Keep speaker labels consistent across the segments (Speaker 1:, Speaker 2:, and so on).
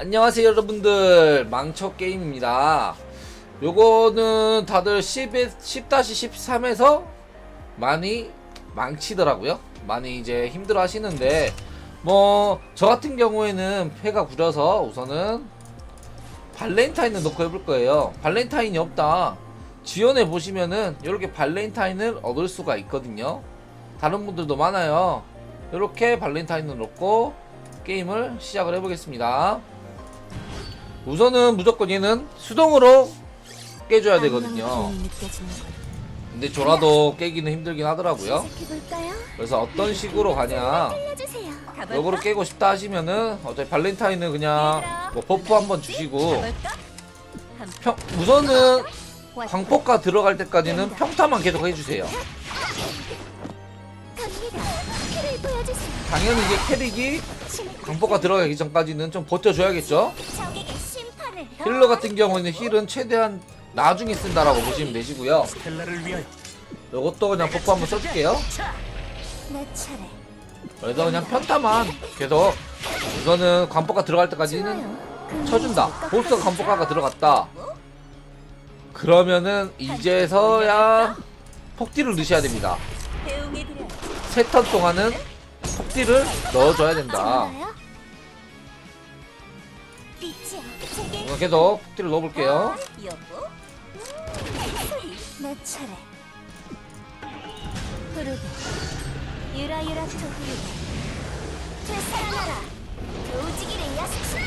Speaker 1: 안녕하세요 여러분들. 망쳐 게임입니다. 요거는 다들 10에 10-13에서 많이 망치더라고요. 많이 이제 힘들어 하시는데 뭐 저 같은 경우에는 패가 구려서 우선은 발렌타인을 넣고 해볼 거예요. 발렌타인이 없다. 지원해 보시면은 이렇게 발렌타인을 얻을 수가 있거든요. 다른 분들도 많아요. 이렇게 발렌타인을 넣고 게임을 시작을 해보겠습니다 우선은 무조건 얘는 수동으로 깨줘야 되거든요. 근데 저라도 깨기는 힘들긴 하더라고요? 그래서 어떤 식으로 가냐?
Speaker 2: 알려주세요.
Speaker 1: 역으로 깨고 싶다 하시면은 어차피 발렌타인은 그냥 뭐 버프 한번 주시고. 평, 우선은 광폭가 들어갈 때까지는 평타만 계속 해주세요. 당연히 이제 캐릭이 광폭가 들어가기 전까지는 좀 버텨줘야겠죠. 힐러 같은 경우에는 힐은 최대한 나중에 쓴다라고 보시면 되시고요. 이것도 그냥 버프 한번 써줄게요. 그래서 그냥 편타만 계속. 우선은 관폭가 들어갈 때까지는 쳐준다. 보스가 관폭가가 들어갔다. 그러면은 이제서야 폭딜을 넣으셔야 됩니다. 세 턴 동안은 폭딜을 넣어줘야 된다 우선 계속 폭딜을 넣어볼게요
Speaker 2: 내 차례. 흐르게. 유라유라 또 흐르게. 되살아나라. 조지기를 야식시라.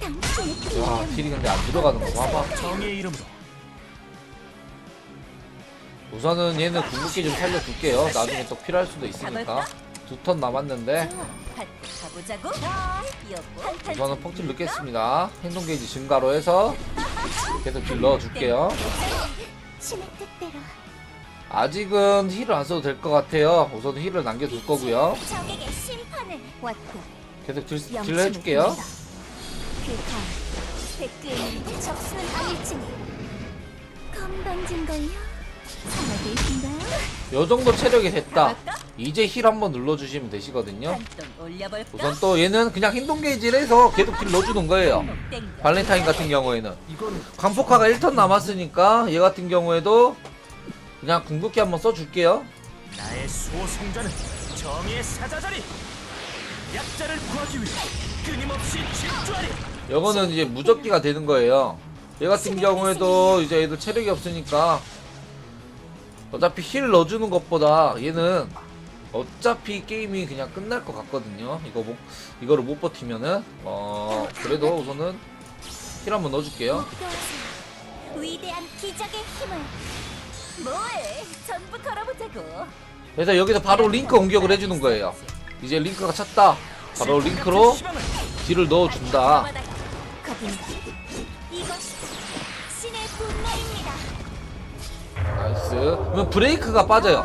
Speaker 2: 당신의
Speaker 1: 와 딜이 근데 안 들어가는 거 봐봐
Speaker 3: 정의의 이름으로
Speaker 1: 우선은 얘는 궁극기 좀 살려둘게요 나중에 또 필요할 수도 있으니까 두 턴 남았는데
Speaker 4: 가보자고.
Speaker 1: 우선은 폭딜 넣겠습니다 행동 게이지 증가로 해서 계속 딜 넣어줄게요
Speaker 2: 신의 뜻대로.
Speaker 1: 아직은 힐을 안 써도 될 것 같아요 우선 힐을 남겨둘 거고요
Speaker 2: 적에게 심판을. 왔고.
Speaker 1: 계속 딜, 딜 해줄게요
Speaker 2: 적수는 아닐지니 건방진 걸요? 요
Speaker 1: 정도 체력이 됐다 이제 힐 한번 눌러주시면 되시거든요? 우선 또 얘는 그냥 행동 게이지를 해서 계속 딜 넣어주는 거예요. 발렌타인 같은 경우에는 광폭화가 1턴 남았으니까 얘 같은 경우에도 그냥 궁극기 한번 써줄게요
Speaker 3: 나의 수호 성자는 정의의 사자자리 약자를 구하기 위해 끊임없이 질주하리
Speaker 1: 요거는 이제 무적기가 되는 거예요. 얘 같은 경우에도 이제 얘도 체력이 없으니까 어차피 힐 넣어주는 것보다 얘는 어차피 게임이 그냥 끝날 것 같거든요. 이거 못 이거를 못 버티면은 어 그래도 우선은 힐 한번 넣어줄게요.
Speaker 2: 위대한 기적의 힘을
Speaker 4: 뭐해? 전부 걸어보자고.
Speaker 1: 그래서 여기서 바로 링크 공격을 해주는 거예요. 이제 링크가 찼다. 바로 링크로 딜을 넣어준다.
Speaker 2: 겁니
Speaker 1: 나이스. 그러면 브레이크가 빠져요.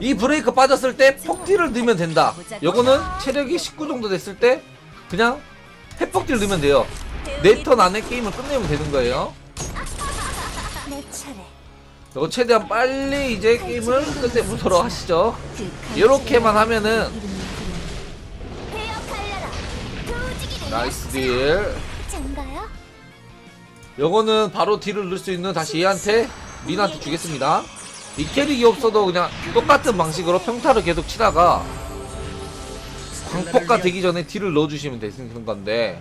Speaker 1: 이 브레이크 빠졌을 때 폭딜을 넣으면 된다. 요거는 체력이 19 정도 됐을 때 그냥 핵폭딜 넣으면 돼요. 네턴 안에 게임을 끝내면 되는 거예요. 요거 최대한 빨리 이제 게임을 끝내보도록 하시죠.
Speaker 2: 그
Speaker 1: 이렇게만 하면은 나이스 딜. 요거는 바로 딜을 넣을 수 있는 다시 얘한테 민한테 주겠습니다. 이 캐릭이 없어도 그냥 똑같은 방식으로 평타를 계속 치다가 광폭가 되기 전에 딜을 넣어주시면 되는 건데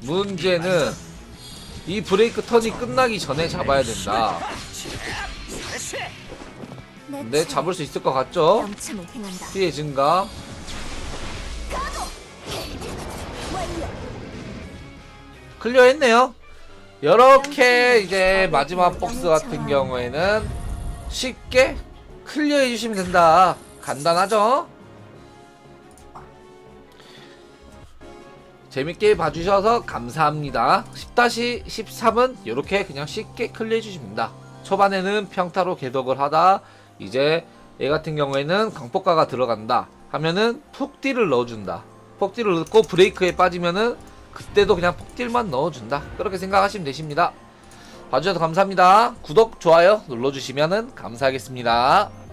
Speaker 1: 문제는 이 브레이크 턴이 끝나기 전에 잡아야 된다.
Speaker 2: 내
Speaker 1: 근데. 잡을 수 있을 것 같죠? 피해 증가. 클리어했네요. 이렇게 이제 마지막 복스 같은 경우에는 쉽게 클리어해 주시면 된다. 간단하죠? 재밌게 봐주셔서 감사합니다. 10-13은 이렇게 그냥 쉽게 클리어해 주시면 됩니다. 초반에는 평타로 개독을 하다 이제 얘 같은 경우에는 강폭가가 들어간다 하면은 폭딜을 넣어준다. 폭딜을 넣고 브레이크에 빠지면은 그때도 그냥 폭딜만 넣어준다. 그렇게 생각하시면 되십니다. 봐주셔서 감사합니다. 구독, 좋아요 눌러주시면 감사하겠습니다.